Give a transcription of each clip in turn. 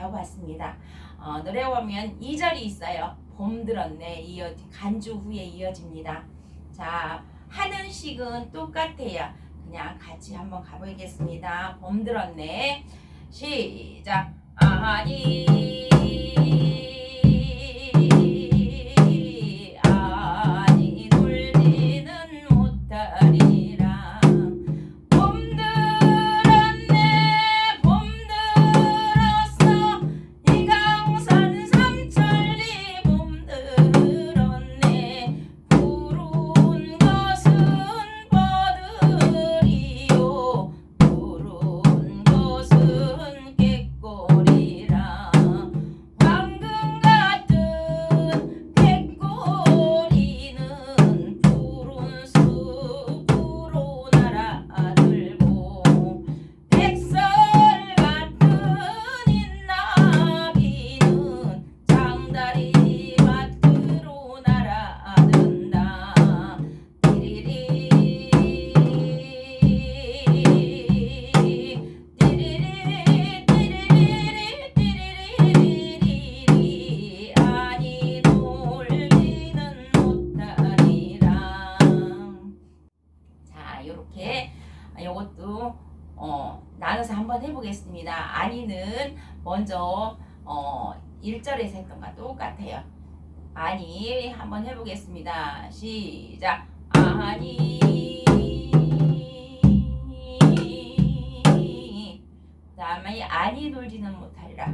배워봤습니다. 어, 노래 보면 2절이 있어요. 봄 들었네. 이어 간주 후에 이어집니다. 자 하는 식은 똑같아요. 그냥 같이 한번 가보겠습니다. 봄 들었네. 시작. 아니 먼저 어, 1절에서 했던 거 똑같아요. 아니 한번 해보겠습니다. 시작. 아니. 다음에 아니 놀지는 못하리라.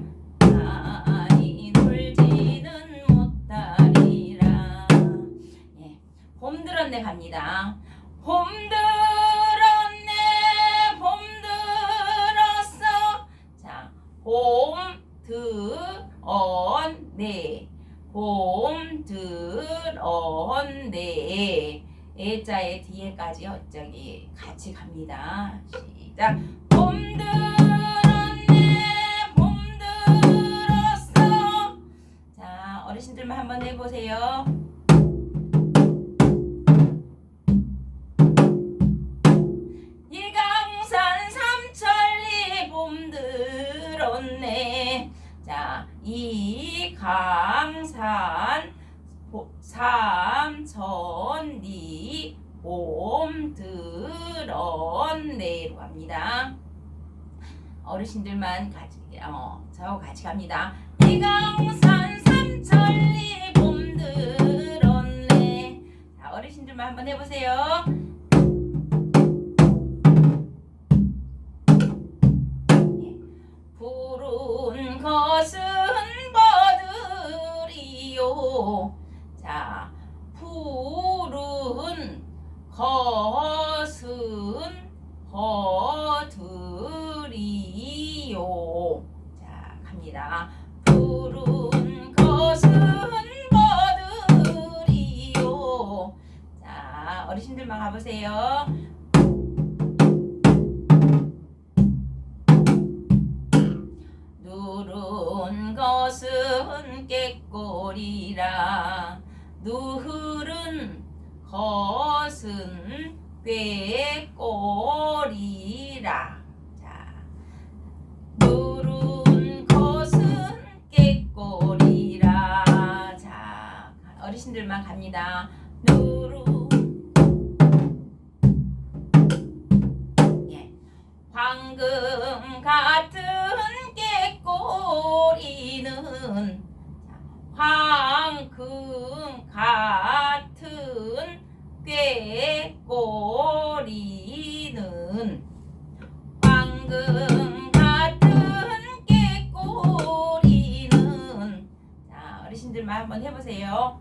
아니 놀지는 못하리라. 예, 봄 들었네 갑니다. 봄 들었네 봄 들었어. 자 봄 들었네. 봄 들었네. 애자의 뒤에까지 저기 같이 갑니다. 시작. 봄 들었네. 봄 들었어. 자 어르신들만 한번 해보세요 봄 들었네로 갑니다. 어르신들만 같이 어 저하고 같이 갑니다. 이강산 삼천리 봄 들었네. 자 어르신들만 한번 해보세요 버들이요. 자, 갑니다. 푸른 것은 버들이요. 자, 어르신들만 가보세요. 누른 것은 꾀꼬리라 누흐른 것은 꾀꼬리라 자 누른 것은 꾀꼬리라 자 어르신들만 갑니다. 누 자 어르신들만 한번 해보세요.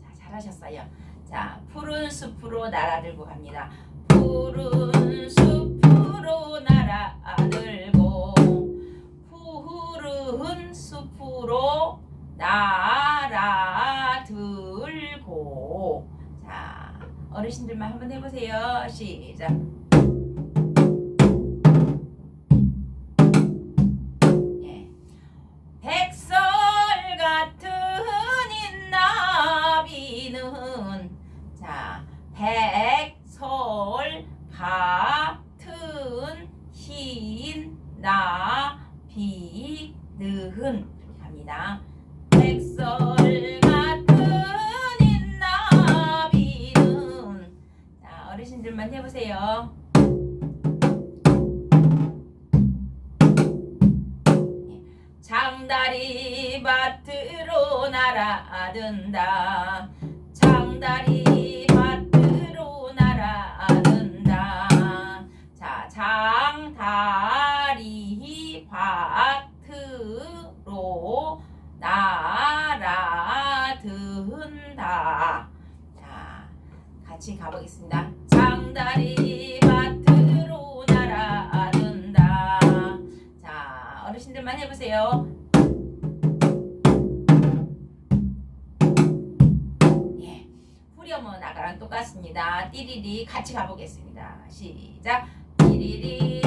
자 잘하셨어요. 자 푸른 숲으로 날아들고 갑니다. 푸른 숲으로 날아들고 푸른 숲으로 날아들고 자 어르신들만 한번 해보세요. 시작. 이렇게 갑니다. 백설 같은 인나비는 자 어르신들만 해보세요. 장다리 밭으로 날아든다. 장다리 같이 가보겠습니다. 장다리 밭으로 날아든다. 자, 어르신들만 해보세요. 예, 후렴은 아까랑 똑같습니다. 띠리리 같이 가보겠습니다. 시작. 띠리리.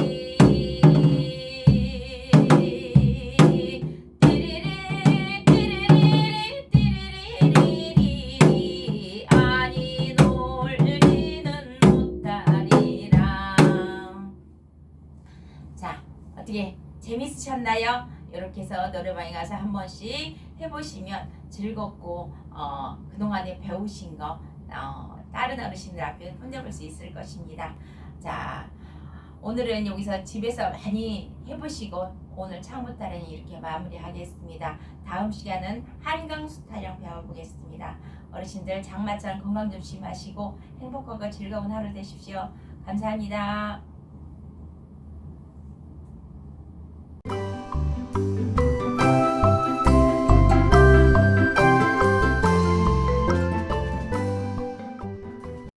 재밌으셨나요? 이렇게 해서 노래방에 가서 한 번씩 해보시면 즐겁고 어, 그동안에 배우신 거 어, 다른 어르신들 앞에 혼내볼 수 있을 것입니다. 자, 오늘은 여기서 집에서 많이 해보시고 오늘 창부타령이 이렇게 마무리하겠습니다. 다음 시간은 한강수 타령 배워보겠습니다. 어르신들 장마철 건강 조심하시고 행복하고 즐거운 하루 되십시오. 감사합니다.